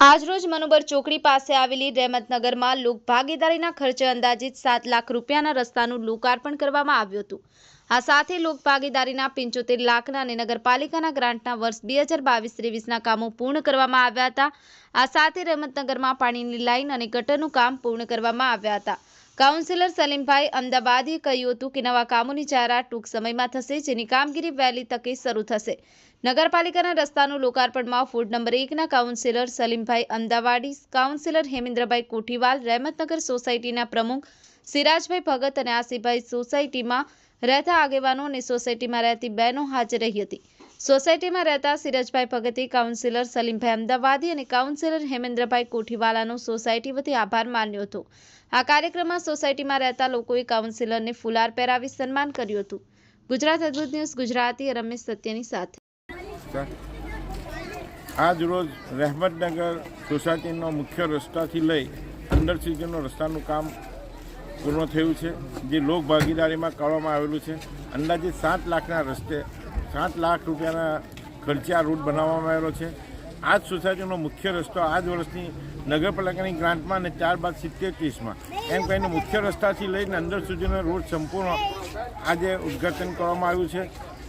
આજરોજ મનોબર ચોકડી પાસે આવેલી રહેમતનગરમાં લોક ભાગીદારીના ખર્ચે અંદાજિત સાત લાખ રૂપિયાના રસ્તાનું લોકાર્પણ કરવામાં આવ્યું હતું. આ સાથે લોક ભાગીદારીના પંચોતેર લાખના અને નગરપાલિકાના ગ્રાન્ટના વર્ષ બે હજાર બાવીસ ત્રેવીસના કામો પૂર્ણ કરવામાં આવ્યા હતા. આ સાથે રહેમતનગરમાં પાણીની લાઇન અને ગટરનું કામ પૂર્ણ કરવામાં આવ્યા હતા. કાઉન્સિલર સલીમભાઈ અમદાવાદીએ કહ્યું હતું કે નવા કામોની જાહેરાત ટૂંક સમયમાં થશે, જેની કામગીરી વહેલી તકે શરૂ થશે. નગરપાલિકાના રસ્તાનું લોકાર્પણમાં ફૂડ નંબર એકના કાઉન્સિલર સલીમભાઈ અમદાવાડી કાઉન્સિલર હેમેન્દ્રભાઈ કોઠીવાલ, રહેમતનગર સોસાયટીના પ્રમુખ સિરાજભાઈ ભગત અને આસિફભાઈ સોસાયટીમાં રહેતા આગેવાનો અને સોસાયટીમાં રહેતી બહેનો હાજર રહી હતી. સોસાયટીમાં રહેતા સિરજભાઈ ભગતી કાઉન્સિલર સલીમભાઈ અમદાવાદી અને કાઉન્સિલર હેમેન્દ્રભાઈ કોઠીવાલાનો સોસાયટી વતી આભાર માન્યો હતો. આ કાર્યક્રમમાં સોસાયટીમાં રહેતા લોકોએ કાઉન્સિલરને ફુલાર પહેરાવી સન્માન કર્યું હતું. ગુજરાત અદભુત ન્યૂઝ, ગુજરાતી રમેશ સત્યની સાથે. આજરોજ આજ રોજ રહેમતનગર સોસાયટીનો મુખ્ય રસ્તાથી લઈ અંદર સુધીનો રસ્તાનું કામ પૂર્ણ થયું છે. જે લોક ભાગીદારીમાં કરવામાં આવેલું છે. અંદાજે સાત લાખના રસ્તે સાત લાખ રૂપિયાના ખર્ચે આ રોડ બનાવવામાં આવેલો છે. આ જ સોસાયટીનો મુખ્ય રસ્તો આ જ વર્ષની નગરપાલિકાની ગ્રાન્ટમાં અને ત્યારબાદ સિત્તેર ત્રીસમાં. એમ કહીને મુખ્ય રસ્તાથી લઈને અંદર સુધીનો રોડ સંપૂર્ણ આજે ઉદ્ઘાટન કરવામાં આવ્યું છે.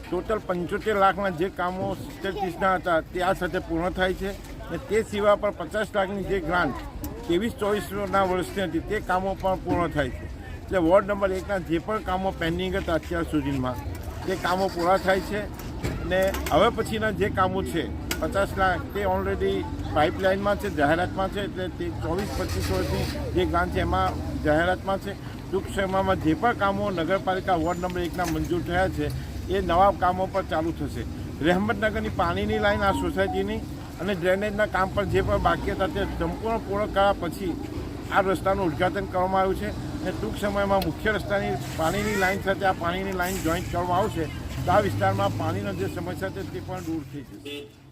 ટોટલ પંચોતેર લાખના જે કામો સિત્તેર ત્રીસના હતા તે આ સાથે પૂર્ણ થાય છે અને તે સિવાય પણ પચાસ લાખની જે ગ્રાન્ટ ત્રેવીસ ચોવીસના વર્ષની હતી તે કામો પણ પૂર્ણ થાય છે. એટલે વોર્ડ નંબર એકના જે પણ કામો પેન્ડિંગ હતા અત્યાર સુધીમાં તે કામો પૂરા થાય છે અને હવે પછીના જે કામો છે, પચાસ લાખ તે ઓલરેડી પાઇપલાઇનમાં છે, જાહેરાતમાં છે, એટલે તે ચોવીસ, પચીસ વર્ષની જે ગ્રાન્ટ છે એમાં જાહેરાતમાં છે. ટૂંક સમયમાં જે પણ કામો નગરપાલિકા વોર્ડ નંબર એકના મંજૂર થયા છે, એ નવા કામો પર ચાલુ થશે. રહેમતનગરની પાણીની લાઈન, આ સોસાયટીની અને ડ્રેનેજના કામ પર જે પણ બાકી હતા તે સંપૂર્ણ પૂર્ણ કર્યા પછી આ રસ્તાનું ઉદ્ઘાટન કરવામાં આવ્યું છે. અને ટૂંક સમયમાં મુખ્ય રસ્તાની પાણીની લાઇન સાથે આ પાણીની લાઈન જોઈન્ટ કરવામાં આવશે. તો આ વિસ્તારમાં પાણીનો જે સમસ્યા છે તે પણ દૂર થઈ જશે.